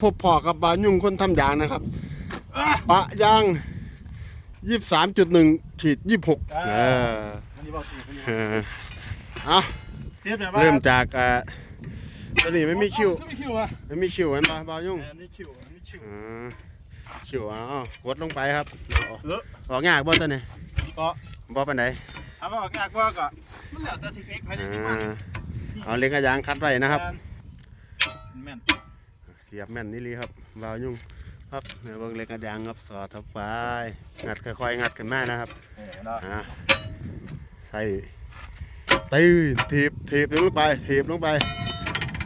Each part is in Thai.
พบพอกับบายุ่งคนทำยางนะครับปะยางยี่สามจุดหนึ่งขีดยี่หกอ่าเอออันนี้บอกสิอันนี้เออเอาเสียแต่ว่าเริ่มจากอ่าตัวนี้ไม่มีคิวไม่มีคิวอะไม่มีคิวเห็นปะบายุ่งอันนี้คิวอันนี้คิวอ่าคิวเอ้าวกดลงไปครับเอาเออออกยากบ่ตัวนี้ก็บ่ปานใดถามว่าออกยากกว่าก็มันแล้วแต่เทคนิคใครจะอ่คิดว่าาเอาเล็กกระยางคัดไว้นะครับแม่นเสียบแม่นนี่ลีครับบาวยุ่งครับเนื้อเบิ่งเล็กกระยางครับสอดทับไปงัดค่อยๆงัดขึ้นมานะครับเออเนาะอ่าใส่ตีถีบถีบลงไปถีบลงไป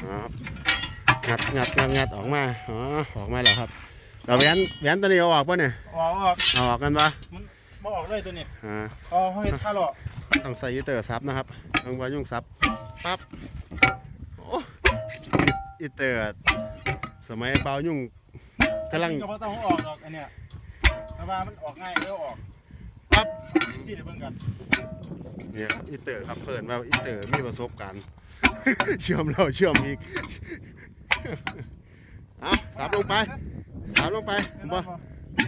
อ่าครับงัดงัดงัดงัดออกมาอ๋อออกมาแล้วครับ เราแหวนแหวนตัวนี้เอาออกป่ะเนี่ยออกออกเอาออกกันปะมันบ่ออกเลยตัวนี้อ่าอ๋อเฮ้ยท่าหรอต้องใส่ยีเตอร์ซับนะครับต้องบายุ่งซับปั๊บโอ้อีเตอร์ สมัยบาวยุ่งกำลังก็บ่ต้องออกดอกอันเนี้ยแต่ว่ามันออกง่ายเร็วออกปั๊บสิเดี๋ยวเบิ่งกันเนี่ยครับอีเตอร์ครับเพิ่นว่าอีเตอร์มีประสบการณ์ เชื่อมเราเชื่อมอีกเอาสับลงไปสับลงไปบ่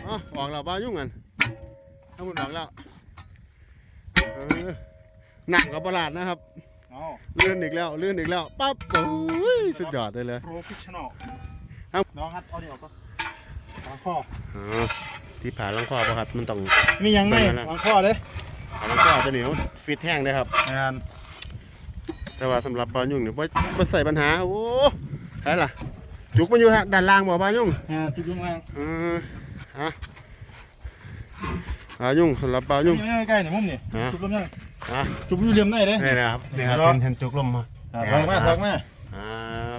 อ๋อออกแล้วบ่ยุ่งกันถ้ามันออกแล้วเออหนักกับประหลาดนะครับเอาเลื่อนอีกแล้วเลื่อนอีกแล้วปั๊บโอ้ยสุดยอดเลยเลย โปรเฟชชั่นอลครับ น้องฮัดเอาเดี๋ยวก็วางข้ออ๋อที่ผ่านลังคอประหัดมันต้อง มียังไงเบิ่งแล้วนะวางข้อเด้เอาลังคอจะเหนียวฟิตแห้งเลยครับงานแต่ว่าสำหรับบายุ่งเนี่ยบ่บ่ใส่ปัญหาโอ้ใช่ล่ะ จุกมันอยู่ทางด้านล่างบ่บายุ่งงานจุดยุ่งแรงเออฮะบายุ่งสำหรับบายุ่งยังใกล้ๆนี่มุมนี่ฮะจุดลมยังฮะจุดอยู่เหลี่ยมไหนเด้นี่นะครับนี่ครับเหรอเป็นเทนจุกลมมาอ่าทางมาทางมาครับอ้าว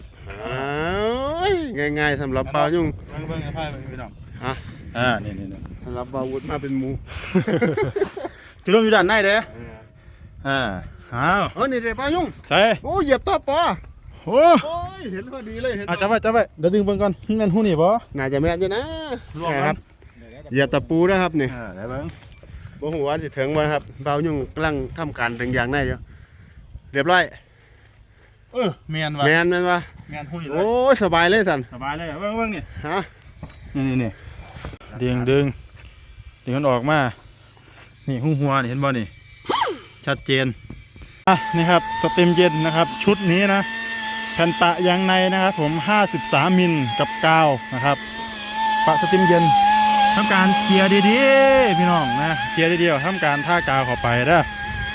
ง่ายๆสำหรับบายุ่งเบิ่งเบิ่งให้พายเบิ่งพี่น้องฮะอ่านี่นี่นี่สำหรับบาวุธมาเป็นหมูจุดลมอยู่ด้านในเด้อ่าอ้าวเออนี่เด็บายุ่งใส่โอ้เหยียบต่อปอโอ้โอ้ยเห็นพอดีเลยเห็นอะจับไว้จับไว้เดี๋ยวดึงเบิ่งก่อนแม่นหู้นี่บ่น่าจะแม่นอยู่นะรวมนี่กัคนรับเหยียบตะปูนะครับนี่อ่าได้เบิ่งบ่ฮู้ว่าสิถึงบ่นะครับบาวยุ่งกำลังทำการถึงอย่างในอยู่เรียบร้อยเออแม่นว่ะแม่นแม่นวะ แม่นหู้นี่เลโอ้ยยสบายเลยสันสบายเลยเบิ่งเบิ่งนี่ฮะนี่นี่นี่ดึงดึงดึงมันออกมานี่หุ้งหัวนี่เห็นบ่นี่ชัดเจนอะนี่ครับสเต็มเย็นนะครับชุดนี้นะแผ่นปะยางในนะครับผม 53 มิลกับกาวนะครับปะสเต็มเย็นทำการเกียร์ดีๆพี่น้องนะเกียร์ดีๆทำการท่ากาวเข้าไปเด้อ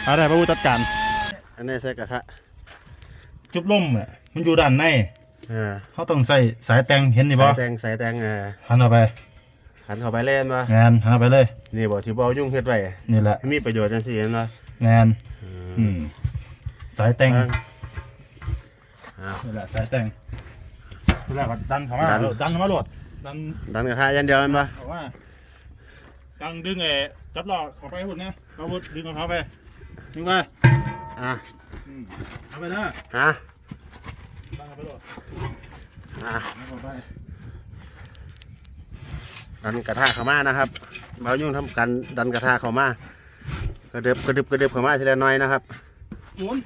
เอาได้พระผู้จัดการอันนี้ใส่กระทะจุบล่มอะ มันอยู่ด้านในเออเขาต้องใส่สายแตงเห็นนี่บ่ใส่แตงใส่แตงเออหันเอาไปหันเข้าไปเล่นวะงานหันเอาไปเลย นี่บ่ที่บาวยุ่งเฮ็ดไว้นี่แหละมีประโยชน์จังซี่เห็นบ่งานอืมสายแตงอ้าวนี่แหละสายแต่งนี่แหละก็ดันเข้ามาดันโลดดันเข้ามาโหลดดันดันกระทะอย่างเดียวแม่นบ่เข้ามาดังดึงเอ๋จับหลอกเข้าไปหุ่นนะเอาหุ่นดึงของเขาไปดึงไปอะอืมเอาไปนะฮะ ดันเข้าไปโหลดอะดันเข้าไปดันกระทะเข้ามานะครับบาวยุ่งทำการดันกระทะเข้ามากระเดึบกระดึบกระดึบเข้ามาทีละน้อยนะครับหมุน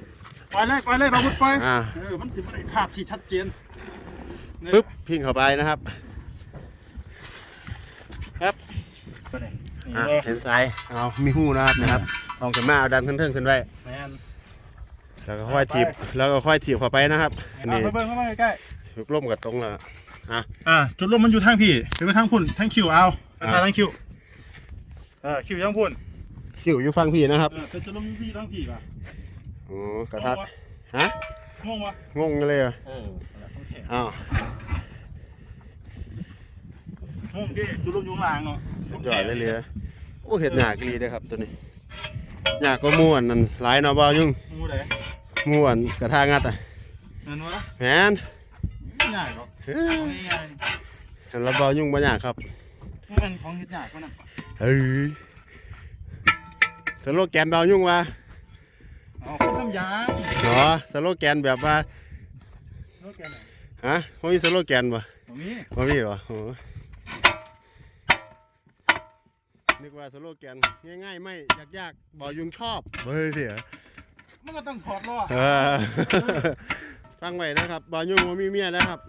ไปเลยไปเลยพาวุธไปอ่าเออมันจะไม่ได้ภาพที่ชัดเจนนี่ปึ๊บพิงเข้าไปนะครับ ครับตัวนี้นี่อะเลยเห็นสายเอามีหูนะครับนะครับเออกขึ้นมาเอาดันขึ้นเทิงขึ้นไว้ แมนแล้วก็ค่อยถีบแล้วก็ค่อยถีบเข้าไปนะครับเอานี่ไปเบิ่งเข้ามาใกล้ยุกล่มกับตรงแล้วอะๆอ่าจุดลมมันอยู่ทางพี่เป็นไปทางพุ่นทางคิวเอาไปอ่าทางคิวเออคิวทางพุ่นคิวอยู่ฟังพี่นะครับเออเป็นจุดลมอยู่ที่ทางพี่ป่ะโอ้กระทะฮะงงวะงงเลยเหรอเออต้องแถมอ้าวงงดิจุดลมอยู่ข้างล่างเนาะสุดยอดเลยเลยโอ้เห็ดหยากดีเลยครับตัวนี้หยากก็ม่วนนั่นหลายเนาะบ่าวยุ่งงูไหน ม่วนกระทะงัดอะนั่นวะแมนไม่ง่ายหรอกเฮ้ยง่ายสำหรับบ่าวยุ่งบ่ยากครับๆมันเป็นของเฮ็ดยากกว่านั้นเฮ้ยสโลแกนบ่าวยุ่งว่าเอาคนทำยางเหรอสโลแกนแบบว่ารถแกไหนฮะบ่มีสโลแกนบ่บ่มีบ่มีเหรอโอ้นึกว่าสโลแกนง่ายๆไม่ยากๆบ่าวยุ่งชอบเฮ้ยเสียมัน ก็ต้องถอดล้อเออฟังไว้นะครับบ่าวยุ่งบ่มีเมียแล้วครับ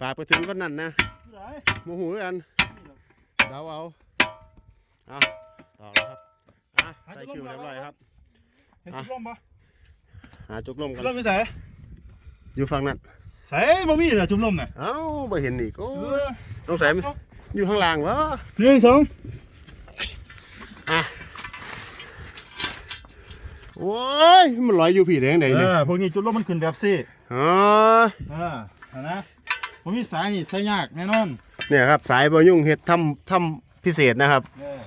ฝากไปถึงคนนั้นนะอยู่ไหนโมโหกันเดาเอาเอาต่อแล้วครับอะใส่คิวเรียบร้อยครับ เห็นจุดลมปะหาจุกลมกัจุนดลมไม่ใส่อยู่ฝั่งนั้นใส่บ่มีเหรอจุดลมน่ะเอ้าไม่เห็นอีกโอ้เอยอต้องใส่อยู่ข้างล่างวะหนึ่งสองอะ โอ้ยมันลอยอยู่ผีแดงไหนเอเนี่ยอพวกนี้จุดลมมันขึ้นแบบซี่อ๋อเออเห็นนะผมมีสายนี่ใส่ยากแน่นอนเนี่ยครับสายบอยุ่งเห็ดทำทำพิเศษนะครับ เออ